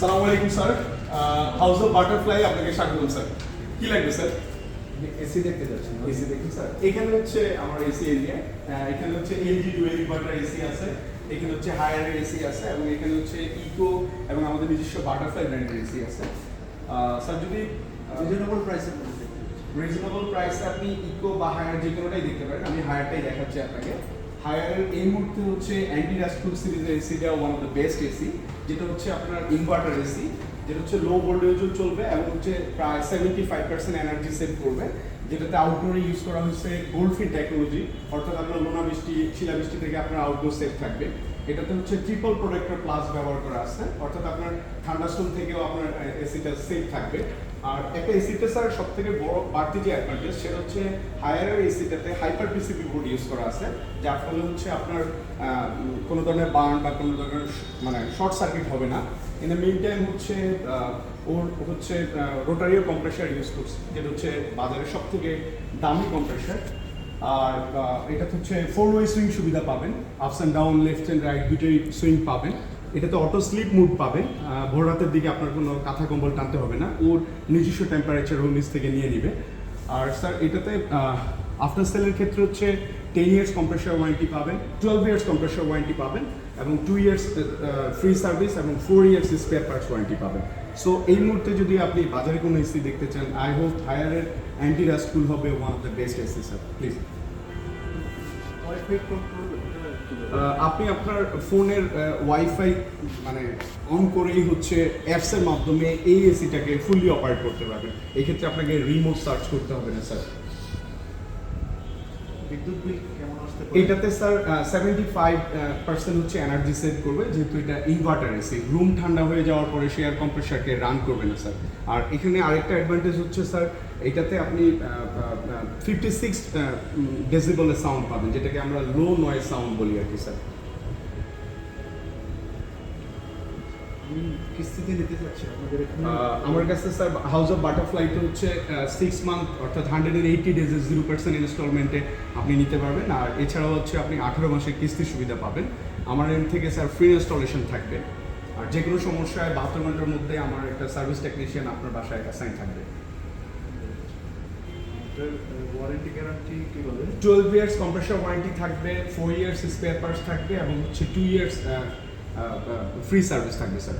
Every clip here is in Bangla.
সালামু আলাইকুম স্যার। হাউস অফ বাটারফ্লাই আপনাকে স্বাগতম স্যার। কি লাগবে স্যার? এসি দেখতে যাচ্ছেন এসি দেখুন স্যার। এখানে হচ্ছে আমার এসি এরিয়া এখানে হচ্ছে এলজি ডুয়েল ইনভার্টার এসি আছে। এখানে হচ্ছে হায়ারের এসি আছে এবং এখানে হচ্ছে ইকো এবং আমাদের নিজস্ব বাটারফ্লাই ব্র্যান্ডের এসি আছে। স্যার যদি রিজনেবল প্রাইসের রিজনেবল প্রাইসে আপনি ইকো বা হায়ার যে কোনোটাই দেখতে পারেন আমি হায়ারটাই দেখাচ্ছি আপনাকে। হায়ারের এই মুহূর্তে হচ্ছে অ্যান্টি রাস্টুল সিরিজের এসিটা one of the best AC যেটা হচ্ছে আপনার ইনভার্টার এসি যেটা হচ্ছে লো ভোল্টেজও চলবে এবং হচ্ছে প্রায় seventy five percent energy save করবে, যেটাতে আউটডোরে ইউজ করা হচ্ছে গোল্ডফিন টেকনোলজি অর্থাৎ আপনার লোনা বৃষ্টি শিলাবৃষ্টি থেকে আপনার আউটডোর সেফ থাকবে। এটাতে হচ্ছে ট্রিপল প্রোটেক্টর প্লাস ব্যবহার করা আছে। অর্থাৎ আপনার ঠান্ডা স্টোন থেকেও আপনার এসিটা সেফ থাকবে। আর একটা এসিতে স্যার সব থেকে বড় বাড়তি যে অ্যাডভান্টেজ সেটা হচ্ছে হায়ারের এসিটাতে হাইপার পিসিবি বোর্ড ইউজ করা আছে। যার ফলে হচ্ছে আপনার কোনো ধরনের বার্ন বা কোনো ধরনের মানে শর্ট সার্কিট হবে না। ইন দ্য মেন টাইম হচ্ছে ওর হচ্ছে রোটারিও কম্প্রেসার ইউজ করছে। যেটা হচ্ছে বাজারের সব থেকে দামি কম্প্রেসার আর এটা হচ্ছে ফোর ওয়ে সুইং সুবিধা পাবেন। Ups and down left and right দুটোই সুইং পাবেন। এটাতে অটো স্লিপ মুড পাবেন। ভোর রাতের দিকে আপনার কোনো কাঁথা কম্বল টানতে হবে না। ওর নিজস্ব টেম্পারেচার রুম নিচ থেকে নিয়ে নিবে। আর স্যার এটাতে আফটার সেলের ক্ষেত্রে হচ্ছে টেন ইয়ার্স কম্প্রেসার ওয়ারেন্টি পাবেন টুয়েলভ ইয়ার্স কম্প্রেসার ওয়ারেন্টি পাবেন এবং টু ইয়ার্স ফ্রি সার্ভিস এবং four years spare parts warranty পাবেন। সো এই মুহূর্তে যদি আপনি বাজারে কোনো এসি দেখতে চান আই হোপ হায়ারের অ্যান্টি রাস্টুল হবে one of the best AC sir please আপনি আপনার ফোনের ওয়াইফাই মানে অন করেই হচ্ছে অ্যাপসের মাধ্যমে এই এসিটাকে ফুললি অপারেট করতে পারবেন। এক্ষেত্রে আপনাকে রিমোট সার্চ করতে হবে না স্যার বিদ্যুৎ বিল কেমন আসতে এটাতে স্যার সেভেন্টি ফাইভ পার্সেন্ট হচ্ছে এনার্জি সেভ করবে, যেহেতু এটা ইনভার্টার এসি রুম ঠান্ডা হয়ে যাওয়ার পরে সে এয়ার কম্প্রেসারকে রান করবে না, স্যার। আর এখানে আরেকটা অ্যাডভান্টেজ হচ্ছে, স্যার, এটাতে আপনি ফিফটি সিক্স ডেসিবলের সাউন্ড পাবেন, যেটাকে আমরা লো নয়েজ সাউন্ড বলি আর কি, স্যার। কিস্তিতে নিতে চাচ্ছি আপনাদের আমার কাছে স্যার হাউস অফ বাটারফ্লাইতে হচ্ছে সিক্স মান্থ অর্থাৎ হান্ড্রেড এন্ড এইটি ডেজে জিরো পার্সেন্ট ইনস্টলমেন্টে আপনি নিতে পারবেন। আর এছাড়াও হচ্ছে আপনি আঠারো মাসের কিস্তির সুবিধা পাবেন। আমার এম থেকে স্যার ফ্রি ইনস্টলেশন থাকবে। আর যে কোনো সমস্যায় বাহাত্তর ঘণ্টার মধ্যে আমার একটা সার্ভিস টেকনিশিয়ান আপনার বাসায় অ্যাসাইন থাকবে। ওয়ারেন্টি গ্যারান্টি কি বলে? টুয়েলভ ইয়ার্স কম্প্রেসার ওয়ারেন্টি থাকবে ফোর ইয়ার্স স্পেয়ার পার্টস থাকবে এবং হচ্ছে টু ইয়ার্স ফ্রি সার্ভিস থাকবে স্যার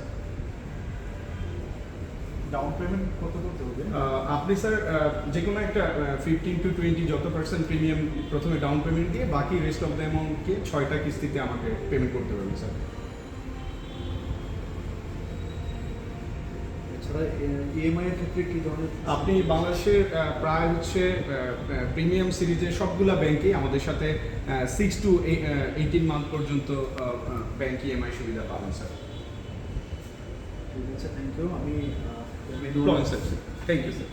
ডাউন পেমেন্ট কত করতে হবে? আপনি স্যার যে কোনো একটা ফিফটিন টু টোয়েন্টি যত পার্সেন্ট প্রিমিয়াম প্রথমে ডাউন পেমেন্ট দিয়ে বাকি রেস্ট অফ দ্য অ্যামাউন্টকে ছয়টা কিস্তিতে আমাকে পেমেন্ট করতে পারবেন স্যার এছাড়া ইএমআই এর ক্ষেত্রে কি ধরনের আপনি বাংলাদেশের প্রায় হচ্ছে প্রিমিয়াম সিরিজের সবগুলা ব্যাংকই আমাদের সাথে সিক্স টু এইটিন মান্থ পর্যন্ত ব্যাংক ইএমআই সুবিধা পাবেন স্যার। ঠিক আছে থ্যাংক ইউ আমি থ্যাংক ইউ স্যার